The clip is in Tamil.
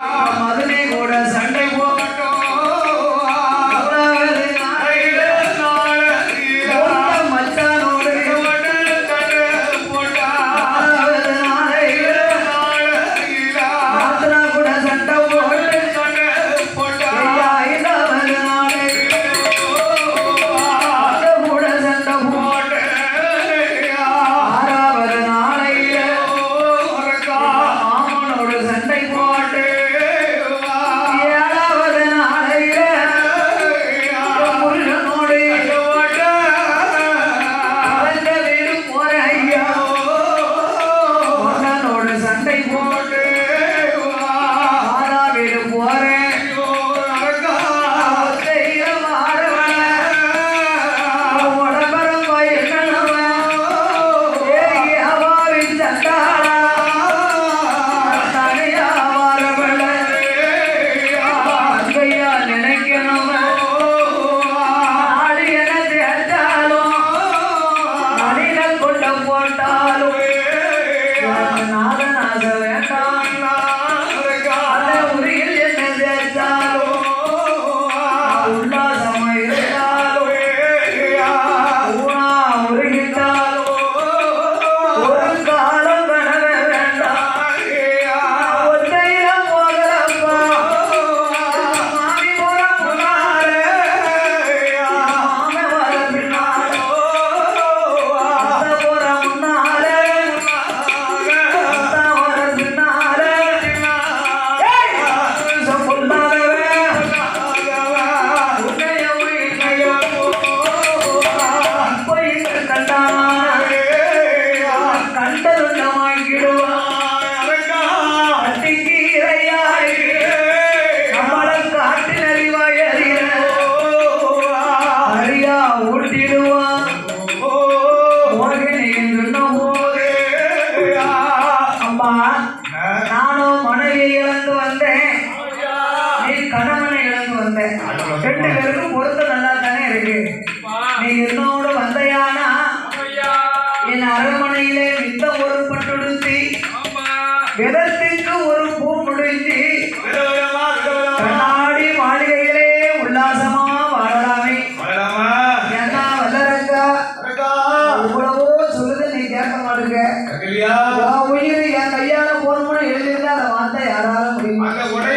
Mà tôi mê. நானும் மனைவியை இழந்து வந்தேன். நீ கணவனை இழந்து வந்தேன். ரெண்டு பேருக்கும் பொருத்தம் நல்லா தானே இருக்கு நீ என்னோட வந்தையானா? என் அரண்மனையிலே வித்த ஒரு பட்டுடுத்தி விதத்திற்கு ஒரு பூ முடிஞ்சு கண்ணாடி மாளிகையிலே உல்லாசமா வாழலாமே. ஏன்னா வல்லரங்கா? இவ்வளவோ சொல்லுது I have.